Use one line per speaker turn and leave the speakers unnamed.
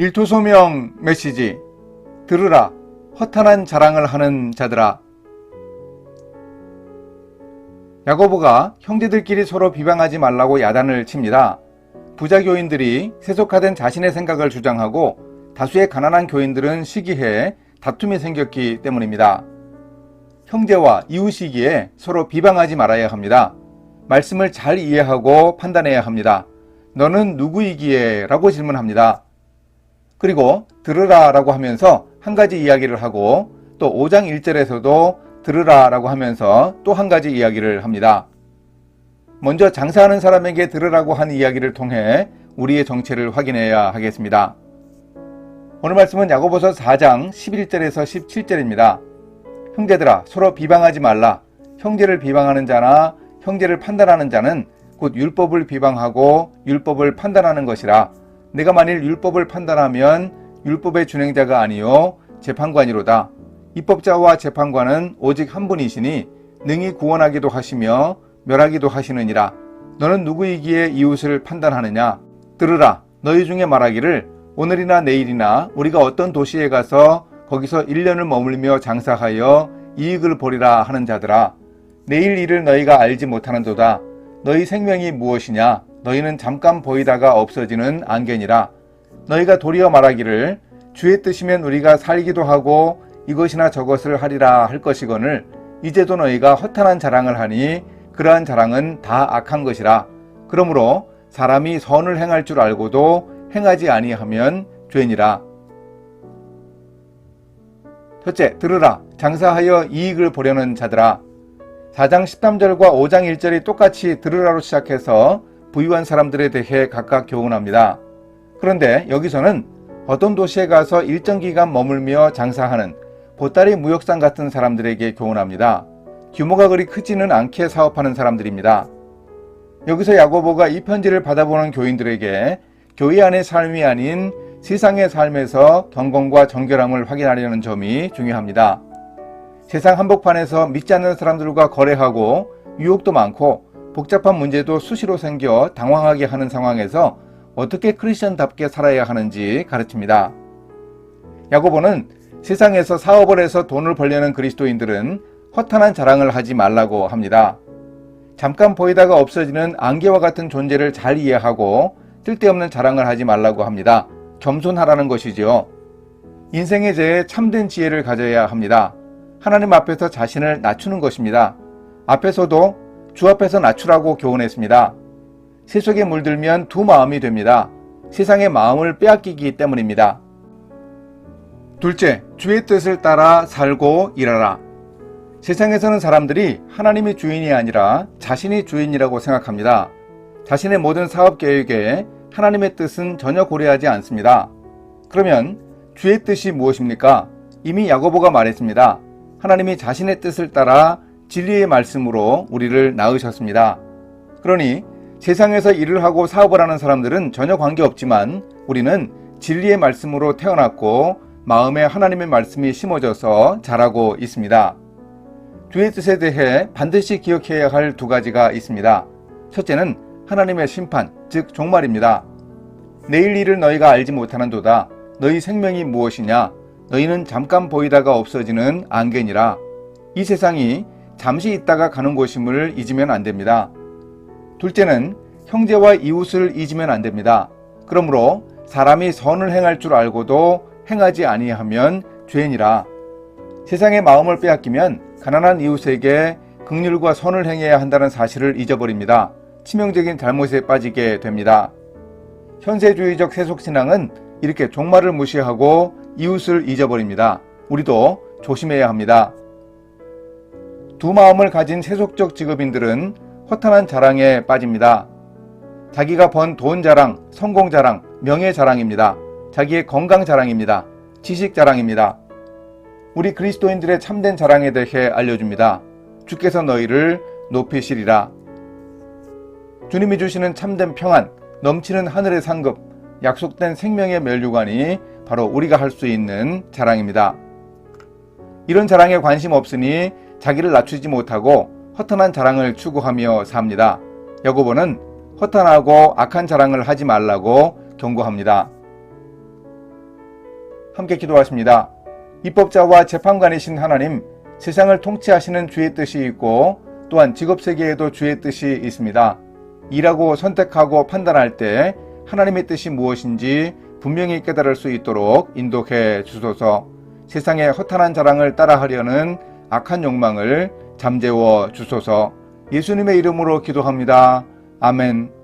일토소명 메시지 들으라 허탄한 자랑을 하는 자들아 야고보가 형제들끼리 서로 비방하지 말라고 야단을 칩니다. 부자 교인들이 세속화된 자신의 생각을 주장하고 다수의 가난한 교인들은 시기해 다툼이 생겼기 때문입니다. 형제와 이웃이기에 서로 비방하지 말아야 합니다. 말씀을 잘 이해하고 판단해야 합니다. 너는 누구이기에? 라고 질문합니다. 그리고 들으라 라고 하면서 한 가지 이야기를 하고 또 5장 1절에서도 들으라 라고 하면서 또 한 가지 이야기를 합니다. 먼저 장사하는 사람에게 들으라고 한 이야기를 통해 우리의 정체를 확인해야 하겠습니다. 오늘 말씀은 야고보서 4장 11절에서 17절입니다. 형제들아 서로 비방하지 말라. 형제를 비방하는 자나 형제를 판단하는 자는 곧 율법을 비방하고 율법을 판단하는 것이라. 내가 만일 율법을 판단하면 율법의 준행자가 아니요 재판관이로다. 입법자와 재판관은 오직 한 분이시니 능히 구원하기도 하시며 멸하기도 하시느니라. 너는 누구이기에 이웃을 판단하느냐? 들으라. 너희 중에 말하기를 오늘이나 내일이나 우리가 어떤 도시에 가서 거기서 1년을 머물며 장사하여 이익을 보리라 하는 자들아. 내일 일을 너희가 알지 못하는도다. 너희 생명이 무엇이냐? 너희는 잠깐 보이다가 없어지는 안개니라. 너희가 도리어 말하기를 주의 뜻이면 우리가 살기도 하고 이것이나 저것을 하리라 할 것이거늘 이제도 너희가 허탄한 자랑을 하니 그러한 자랑은 다 악한 것이라. 그러므로 사람이 선을 행할 줄 알고도 행하지 아니하면 죄니라. 첫째, 들으라. 장사하여 이익을 보려는 자들아. 4장 13절과 5장 1절이 똑같이 들으라로 시작해서 부유한 사람들에 대해 각각 교훈합니다. 그런데 여기서는 어떤 도시에 가서 일정 기간 머물며 장사하는 보따리 무역상 같은 사람들에게 교훈합니다. 규모가 그리 크지는 않게 사업하는 사람들입니다. 여기서 야고보가 이 편지를 받아보는 교인들에게 교회 안의 삶이 아닌 세상의 삶에서 경건과 정결함을 확인하려는 점이 중요합니다. 세상 한복판에서 믿지 않는 사람들과 거래하고 유혹도 많고 복잡한 문제도 수시로 생겨 당황하게 하는 상황에서 어떻게 크리스천답게 살아야 하는지 가르칩니다. 야고보는 세상에서 사업을 해서 돈을 벌려는 그리스도인들은 허탄한 자랑을 하지 말라고 합니다. 잠깐 보이다가 없어지는 안개와 같은 존재를 잘 이해하고 쓸데없는 자랑을 하지 말라고 합니다. 겸손하라는 것이지요. 인생의 제에 참된 지혜를 가져야 합니다. 하나님 앞에서 자신을 낮추는 것입니다. 앞에서도 주 앞에서 낮추라고 교훈했습니다. 세속에 물들면 두 마음이 됩니다. 세상의 마음을 빼앗기기 때문입니다. 둘째, 주의 뜻을 따라 살고 일하라. 세상에서는 사람들이 하나님이 주인이 아니라 자신이 주인이라고 생각합니다. 자신의 모든 사업 계획에 하나님의 뜻은 전혀 고려하지 않습니다. 그러면 주의 뜻이 무엇입니까? 이미 야고보가 말했습니다. 하나님이 자신의 뜻을 따라 진리의 말씀으로 우리를 낳으셨습니다. 그러니 세상에서 일을 하고 사업을 하는 사람들은 전혀 관계없지만 우리는 진리의 말씀으로 태어났고 마음에 하나님의 말씀이 심어져서 자라고 있습니다. 주의 뜻에 대해 반드시 기억해야 할 두 가지가 있습니다. 첫째는 하나님의 심판, 즉 종말입니다. 내일 일을 너희가 알지 못하는도다. 너희 생명이 무엇이냐? 너희는 잠깐 보이다가 없어지는 안개니라. 이 세상이 잠시 있다가 가는 곳임을 잊으면 안 됩니다. 둘째는 형제와 이웃을 잊으면 안 됩니다. 그러므로 사람이 선을 행할 줄 알고도 행하지 아니하면 죄니라. 세상의 마음을 빼앗기면 가난한 이웃에게 극률과 선을 행해야 한다는 사실을 잊어버립니다. 치명적인 잘못에 빠지게 됩니다. 현세주의적 세속신앙은 이렇게 종말을 무시하고 이웃을 잊어버립니다. 우리도 조심해야 합니다. 두 마음을 가진 세속적 직업인들은 허탄한 자랑에 빠집니다. 자기가 번 돈 자랑, 성공 자랑, 명예 자랑입니다. 자기의 건강 자랑입니다. 지식 자랑입니다. 우리 그리스도인들의 참된 자랑에 대해 알려줍니다. 주께서 너희를 높이시리라. 주님이 주시는 참된 평안, 넘치는 하늘의 상급, 약속된 생명의 멸류관이 바로 우리가 할 수 있는 자랑입니다. 이런 자랑에 관심 없으니 자기를 낮추지 못하고 허탄한 자랑을 추구하며 삽니다. 야고보는 허탄하고 악한 자랑을 하지 말라고 경고합니다. 함께 기도하십니다. 입법자와 재판관이신 하나님, 세상을 통치하시는 주의 뜻이 있고 또한 직업 세계에도 주의 뜻이 있습니다. 일하고 선택하고 판단할 때 하나님의 뜻이 무엇인지 분명히 깨달을 수 있도록 인도해 주소서. 세상의 허탄한 자랑을 따라하려는 악한 욕망을 잠재워 주소서. 예수님의 이름으로 기도합니다. 아멘.